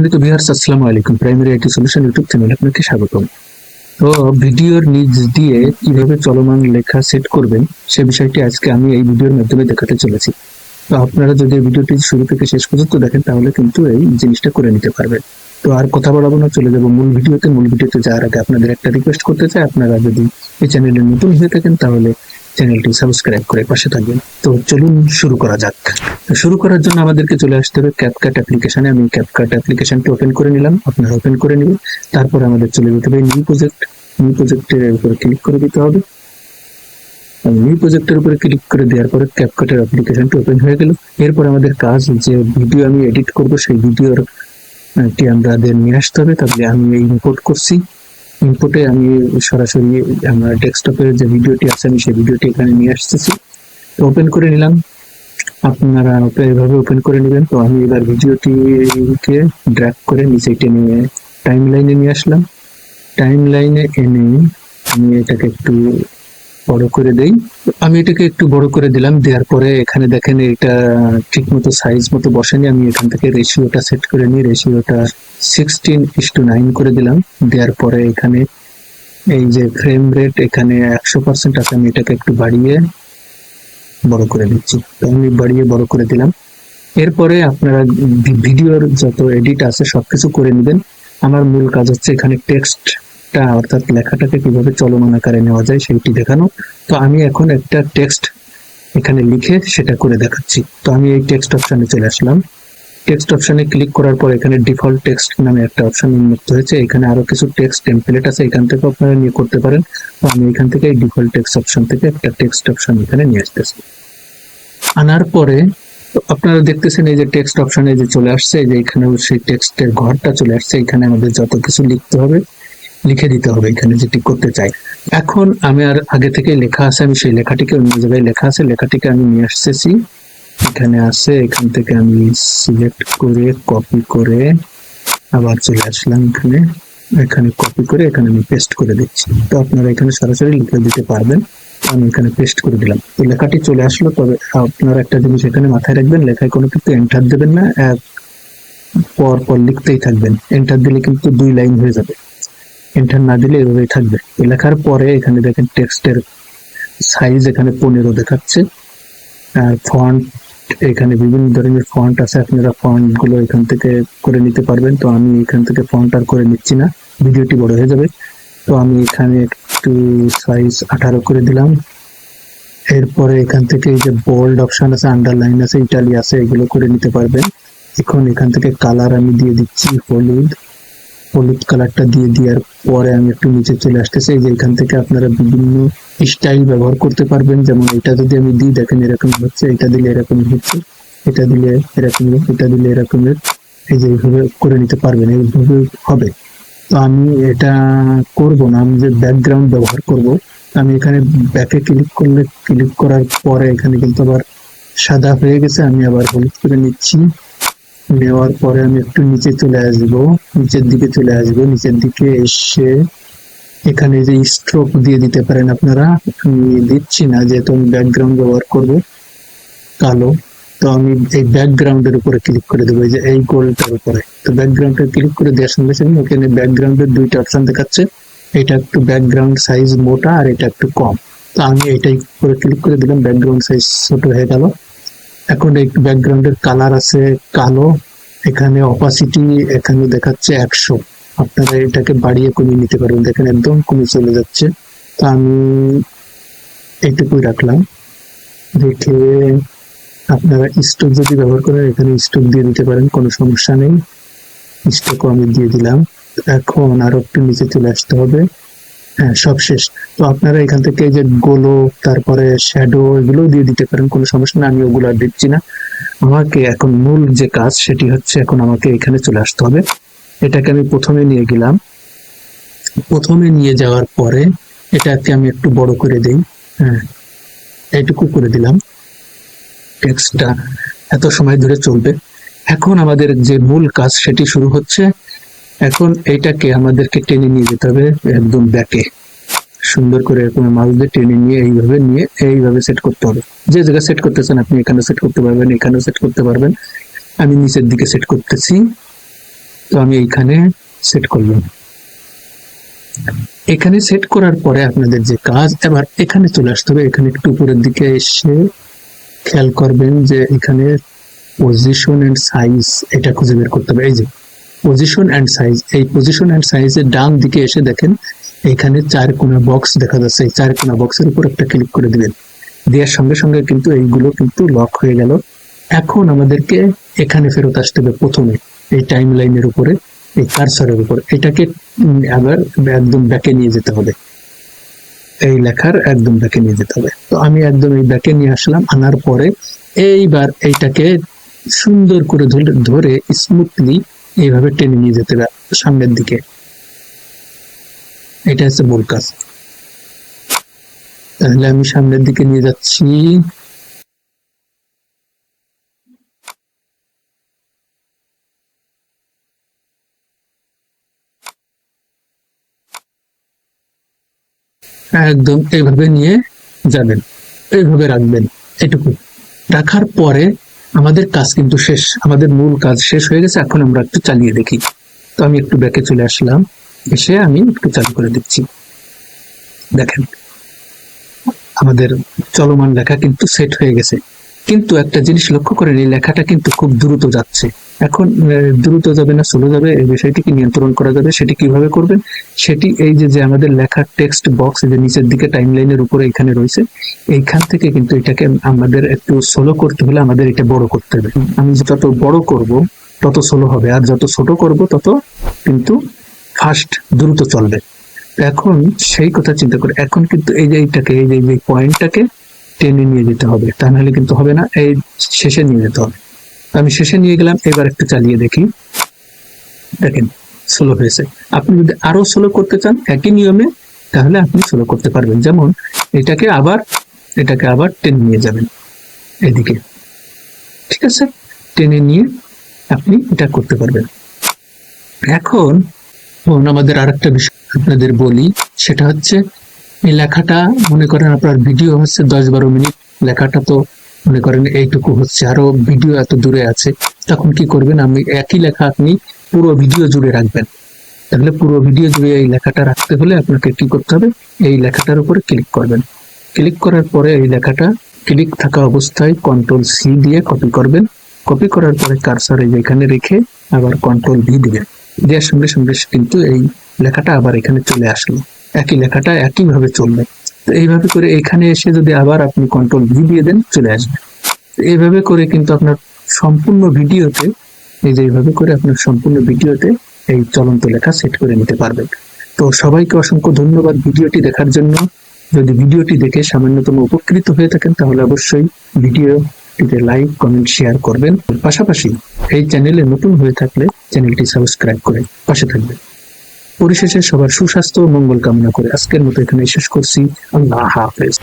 সম্মানিত বিহার আসসালামু আলাইকুম। প্রাইমারি আইটি সলিউশন ইউটিউব চ্যানেলে আপনাকে স্বাগতম। তো ভিডিওর নিচ দিয়ে কীভাবে চলমান লেখা সেট করবেন, সে বিষয়টি আজকে আমি এই ভিডিওর মাধ্যমে দেখাতে চলেছি। তো আপনারা যদি ভিডিওটি শুরু থেকে শেষ পর্যন্ত দেখেন, তাহলে কিন্তু এই জিনিসটা করে নিতে পারবেন। তো আর কথা বলাবো না, চলে যাব মূল ভিডিওতে। মূল ভিডিওতে যাওয়ার আগে আপনাদের একটা রিকোয়েস্ট করতে চাই। আপনারা যদি এই চ্যানেলে নতুন হয়ে থাকেন, তাহলে চ্যানেলটি সাবস্ক্রাইব করে পাশে থাকবেন। তো চলুন শুরু করা যাক। শুরু করার জন্য আমাদেরকে চলে আসতে হবে ক্যাপকাট অ্যাপ্লিকেশনে আমি ক্যাপকাট অ্যাপ্লিকেশনটি ওপেন করে নিলাম। আপনারা ওপেন করে নেবেন। তারপর আমাদের চলে যেতে হবে নিউ প্রজেক্ট নিউ প্রজেক্টের উপরে ক্লিক করে দিতে হবে। নিউ প্রজেক্টের উপরে ক্লিক করে দেওয়ার পরে ক্যাপকাটের অ্যাপ্লিকেশনটি ওপেন হয়ে গেল। এরপর আমাদের কাজ যে ভিডিও আমি এডিট করব, সেই ভিডিওর টি আমাদের নিয়ে আসতে হবে। তাহলে আমি ইম্পোর্ট করছি। ইনপুটে আমি সরাসরি আমার ডেস্কটপের যে ভিডিওটি আছে, আমি সেই ভিডিওটি এখানে নিয়ে আসতেছি। ওপেন করে নিলাম। আপনারা এভাবে ওপেন করে নেবেন। তো আমি এবার ভিডিওটিকে ড্র্যাক করে নিচে টেনে টাইম লাইনে নিয়ে আসলাম। টাইম লাইনে এনে আমি এটাকে একটু বড় করে দেই। আমি এটাকে একটু বড় করে দিলাম, দেওয়ার পরে এখানে দেখেন এটা ঠিক মতো সাইজ মতো বসেনি। আমি এখান থেকে রেশিওটা সেট করে নিই রেশিওটা সিক্সটিন ইস টু নাইন করে দিলাম। দেওয়ার পরে এখানে এই যে ফ্রেম রেট এখানে একশো পার্সেন্ট আছে, আমি এটাকে একটু বাড়িয়ে বড় করে দিচ্ছি। আমি বাড়িয়ে বড় করে দিলাম। এরপরে আপনারা ভিডিওর যত এডিট আছে সবকিছু করে নেবেন। আমার মূল কাজ হচ্ছে এখানে টেক্সটটা অর্থাৎ লেখাটাকে কীভাবে চলমান আকারে নেওয়া যায় সেইটি দেখানো। তো আমি এখন একটা টেক্সট এখানে লিখে সেটা করে দেখাচ্ছি। তো আমি এই টেক্সট অপশানে চলে আসলাম। টেক্সট অপশানে ক্লিক করার পর এখানে ডিফল্ট টেক্সট নামে একটা অপশন উন্মুক্ত হয়েছে। এখানে আরও কিছু টেক্সট টেমপ্লেট আছে, এখান থেকে আপনারা নিয়ে করতে পারেন। তো আমি এখান থেকে এই ডিফল্ট টেক্সট অপশন থেকে একটা টেক্সট অপশন এখানে নিয়ে আসতেছি। আনার পরে আপনারা দেখতেছেন এই যে টেক্সট অপশানে যে চলে আসছে যে এখানে সেই টেক্সটের ঘরটা চলে আসছে। এখানে আমাদের যত কিছু লিখতে হবে লিখে দিতে হবে এখানে যেটি করতে চাই। এখন আমি আর আগে থেকে লেখা আছে, আমি সেই লেখাটিকে অন্য জায়গায় লেখা আছে, লেখাটিকে আমি নিয়ে আসতেছি। এখানে আছে, এখান থেকে আমি সিলেক্ট করে কপি করে আবার চলে আসলাম এখানে। এখানে কপি করে এখানে আমি পেস্ট করে দিচ্ছি। তো আপনারা এখানে সরাসরি লিখে দিতে পারবেন। আমি এখানে পেস্ট করে দিলাম। তো লেখাটি চলে আসলো, তবে আপনারা একটা জিনিস এখানে মাথায় রাখবেন, লেখায় কোনো কিন্তু এন্টার দেবেন না, এক পর পর লিখতেই থাকবেন। এন্টার দিলে কিন্তু দুই লাইন হয়ে যাবে। এন্টার না দিলে এভাবেই থাকবে। লেখার পরে এখানে দেখেন টেক্সটের সাইজ এখানে পনেরো দেখাচ্ছে। আর ফন্ট এখানে বিভিন্ন ধরনের ফন্ট আছে। আপনারা ফন্টগুলো এখান থেকে করে নিতে পারবেন। তো আমি এখান থেকে ফন্ট আর করে নিচ্ছি না। ভিডিওটি বড় হয়ে যাবে। তো আমি এখানে একটু সাইজ আঠারো করে দিলাম। এরপরে এখান থেকে যে বোল্ড অপশন আছে আন্ডারলাইন আছে ইটালি আছে, এগুলো করে নিতে পারবেন। এখন এখান থেকে কালার আমি দিয়ে দিচ্ছি হলুদ। হলুদ কালারটা দিয়ে দেওয়ার পরে আমি একটু নিচে চলে আসতেছি যে এখান থেকে আপনারা বিভিন্ন স্টাইল ব্যবহার করতে পারবেন। যেমন এটা যদি আমি দিই, দেখেন এরকম হচ্ছে, এটা দিলে এরকম হচ্ছে, এটা দিলে এরকম, এটা দিলে এরকমের এই যে এইভাবে করে নিতে পারবেন, এইভাবে হবে। তো আমি এটা করব না, আমি যে ব্যাকগ্রাউন্ড ব্যবহার করব, আমি এখানে ব্যাকে ক্লিক করলে ক্লিক করার পরে এখানে কিন্তু আবার সাদা হয়ে গেছে, আমি আবার হলুদ করে নিচ্ছি। নেওয়ার পরে আমি একটু নিচে চলে আসব, নিচের দিকে চলে আসব, নিচের দিকে এসে এখানে যে স্ট্রোক দিয়ে দিতে পারেন আপনারা আমি দিচ্ছি না, যেহেতু আমি ব্যাকগ্রাউন্ড ব্যবহার করব কালো, তো আমি এই ব্যাকগ্রাউন্ডের উপরে ক্লিক করে দেবো যে এই গোলটার উপরে। তো ব্যাকগ্রাউন্ডে ক্লিক করে দেওয়ার সঙ্গে সঙ্গে ওখানে ব্যাকগ্রাউন্ডের দুইটা অপশন দেখাচ্ছে, এটা একটু ব্যাকগ্রাউন্ড সাইজ মোটা আর এটা একটু কম। তো আমি এটাই করে ক্লিক করে দিলাম ব্যাকগ্রাউন্ড সাইজ ছোট হয়ে গেল। এখন এই ব্যাকগ্রাউন্ডের কালার আছে কালো, এখানে অপাসিটি এখানে দেখাচ্ছে একশো। আপনারা এটাকে বাড়িয়ে কমিয়ে নিতে পারবেন। দেখেন একদম কমে চলে যাচ্ছে। তো আমি এইটুকুই রাখলাম। রেখে আপনারা স্টোক যদি ব্যবহার করেন, এখানে স্টোক দিয়ে দিতে পারেন, কোনো সমস্যা নেই। স্টোকও আমি দিয়ে দিলাম। এখন আরও একটু নিচে চলে আসতে হবে। হ্যাঁ সব শেষ। তো আপনারা এখান থেকে যে গোলো, তারপরে শ্যাডো এগুলো দিয়ে দিতে পারেন, কোনো সমস্যা না আমি ওগুলো আর দিচ্ছি না। আমাকে এখন মূল যে কাজ, সেটি হচ্ছে এখন আমাকে এখানে চলে আসতে হবে। এটাকে আমি প্রথমে নিয়ে গেলাম। প্রথমে নিয়ে যাওয়ার পরে এটাকে আমি একটু বড় করে দেই। হ্যাঁ এইটুকু করে দিলাম। টেক্সটটা এত সময় ধরে চলবে। এখন আমাদের যে মূল কাজ, সেটি শুরু হচ্ছে। এখন এইটাকে আমাদেরকে টেনে নিয়ে যেতে হবে একদম ব্যাকে। সুন্দর করে এরকম মাউস দিয়ে টেনে নিয়ে এইভাবে নিয়ে এইভাবে সেট করতে হবে। যে জায়গায় সেট করতেছেন আপনি এখানে সেট করতে পারবেন, এখানেও সেট করতে পারবেন। আমি নিচের দিকে সেট করতেছি। তো আমি এইখানে সেট করলাম এখানে সেট করার পরে আপনাদের যে কাজ, এবার এখানে চলে আসতে হবে। এখানে একটু উপরের দিকে এসে খেয়াল করবেন যে এখানে পজিশন এন্ড সাইজ এটা খুঁজে বের করতে হবে। এই যে পজিশন এন্ড সাইজ এই পজিশন এন্ড সাইজের ডান দিকে এসে দেখেন, এখানে চার কোনা বক্স দেখা যাচ্ছে। এই চার কোনা বক্সের উপর একটা ক্লিক করে দিবেন। দেওয়ার সঙ্গে সঙ্গে কিন্তু এইগুলো কিন্তু লক হয়ে গেল। এখন আমাদেরকে এখানে ফেরত আসতে হবে প্রথমে। এই টাইম লাইনের উপরে, এই কারসরের উপর। এটাকে আবার একদম ব্যাকে নিয়ে যেতে হবে। এই লেখার একদম ব্যাকে নিয়ে যেতে হবে। তো আমি একদম এই ব্যাকে নিয়ে আসলাম। আনার পরে এইবার এইটাকে সুন্দর করে ধরে স্মুথলি এইভাবে টেনে নিয়ে যেতে সামনের দিকে। এটা হচ্ছে মূল কাজ। তাহলে আমি সামনের দিকে নিয়ে যাচ্ছি। একদম এইভাবে নিয়ে যাবেন এইভাবে রাখবেন, এটুকু। রাখার পরে আমাদের কাজ কিন্তু শেষ, আমাদের মূল কাজ শেষ হয়ে গেছে, এখন আমরা একটু চালিয়ে দেখি। তো আমি একটু ব্যাকে চলে আসলাম, এসে আমি একটু চালু করে দিচ্ছি। দেখেন, আমাদের চলমান লেখা কিন্তু সেট হয়ে গেছে। কিন্তু একটা জিনিস লক্ষ্য করেন, এই লেখাটা কিন্তু খুব দ্রুত যাচ্ছে। এখন দ্রুত যাবে না স্লো যাবে, এই বিষয়টিকে নিয়ন্ত্রণ করা যাবে, সেটি কীভাবে করবেন সেটি এই যে যে আমাদের লেখার টেক্সট বক্স যে নিচের দিকে টাইম লাইনের উপরে এখানে রয়েছে, এইখান থেকে কিন্তু এটাকে আমাদের একটু স্লো করতে হলে আমাদের এটা বড় করতে হবে। আমি যত বড় করব, তত স্লো হবে, আর যত ছোট করব, তত কিন্তু ফাস্ট দ্রুত চলবে। এখন সেই কথা চিন্তা করে, এখন কিন্তু এই যে এইটাকে, এই যে পয়েন্টটাকে টেনে নিয়ে যেতে হবে, তা নাহলে কিন্তু হবে না, এই শেষে নিয়ে যেতে হবে। আমি শেষে নিয়ে গেলাম, এবার একটু চালিয়ে দেখি। দেখেন স্লো হয়েছে। আপনি যদি আরও স্লো করতে চান, একই নিয়মে, তাহলে আপনি স্লো করতে পারবেন। যেমন, এটাকে আবার এটাকে আবার টেনে নিয়ে যাবেন এদিকে। ঠিক আছে? টেনে নিয়ে আপনি এটা করতে পারবেন। এখন আমাদের আরেকটা বিষয় আপনাদের বলি, সেটা হচ্ছে, এই লেখাটা, মনে করেন আপনার ভিডিও হচ্ছে দশ বারো মিনিট, লেখাটা তো মনে করেন এইটুকু হচ্ছে। আরও ভিডিও এত দূরে আছে, তখন কি করবেন? আমি একই লেখা আপনি পুরো ভিডিও জুড়ে রাখবেন। তাহলে পুরো ভিডিও জুড়ে এই লেখাটা রাখতে হলে আপনাকে কি করতে হবে? এই লেখাটার উপরে ক্লিক করবেন। ক্লিক করার পরে এই লেখাটা ক্লিক থাকা অবস্থায় কন্ট্রোল সি দিয়ে কপি করবেন। কপি করার পরে কারসর এখানে রেখে আবার কন্ট্রোল ভি দিবেন। দেওয়ার সঙ্গে সঙ্গে কিন্তু এই লেখাটা আবার এখানে চলে আসলো। একই লেখাটা একইভাবে চলবে। তো এইভাবে করে এখানে এসে যদি আবার আপনি কন্ট্রোল ভি দিয়ে দেন, চলে আসবে। এইভাবে করে কিন্তু আপনার সম্পূর্ণ ভিডিওতে, এই যে এইভাবে করে আপনার সম্পূর্ণ ভিডিওতে এই চলন্ত লেখা সেট করে নিতে পারবেন। তো সবাইকে অসংখ্য ধন্যবাদ ভিডিওটি দেখার জন্য। যদি ভিডিওটি দেখে সামান্যতম উপকৃত হয়ে থাকেন, তাহলে অবশ্যই ভিডিওটিতে লাইক কমেন্ট শেয়ার করবেন। পাশাপাশি এই চ্যানেলে নতুন হয়ে থাকলে চ্যানেলটি সাবস্ক্রাইব করে পাশে থাকবেন। পরিশেষে সবার সুস্বাস্থ্য ও মঙ্গল কামনা করে আজকের মতো এখানে শেষ করছি। আল্লাহ হাফেজ।